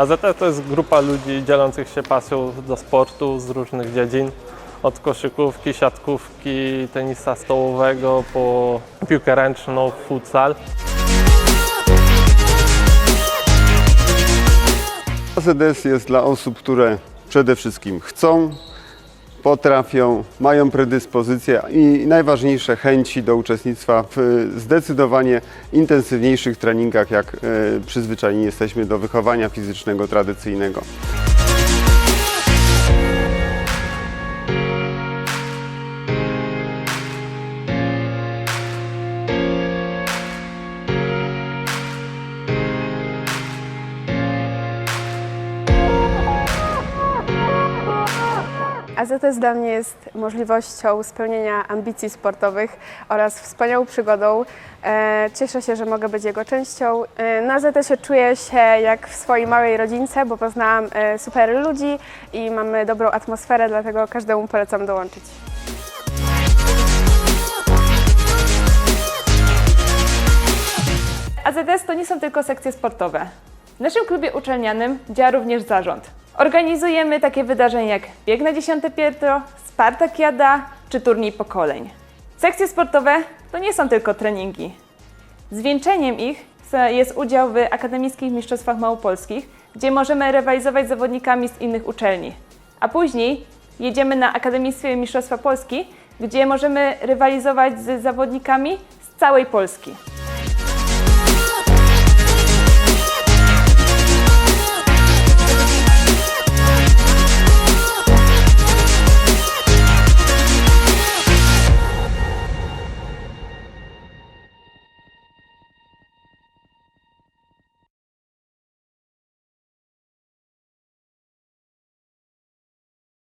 AZT to jest grupa ludzi dzielących się pasją do sportu z różnych dziedzin. Od koszykówki, siatkówki, tenisa stołowego po piłkę ręczną, futsal. AZS jest dla osób, które przede wszystkim chcą, potrafią, mają predyspozycje i najważniejsze chęci do uczestnictwa w zdecydowanie intensywniejszych treningach, jak e, przyzwyczajeni jesteśmy do wychowania fizycznego tradycyjnego. AZS dla mnie jest możliwością spełnienia ambicji sportowych oraz wspaniałą przygodą. E, Cieszę się, że mogę być jego częścią. E, Na AZS-ie czuję się jak w swojej małej rodzince, bo poznałam e, super ludzi i mamy dobrą atmosferę, dlatego każdemu polecam dołączyć. AZS to nie są tylko sekcje sportowe. W naszym klubie uczelnianym działa również zarząd. Organizujemy takie wydarzenia jak bieg na 10 piętro, Spartakiada czy turniej pokoleń. Sekcje sportowe to nie są tylko treningi. Zwieńczeniem ich jest udział w akademickich mistrzostwach małopolskich, gdzie możemy rywalizować z zawodnikami z innych uczelni. A później jedziemy na Akademickie Mistrzostwa Polski, gdzie możemy rywalizować z zawodnikami z całej Polski.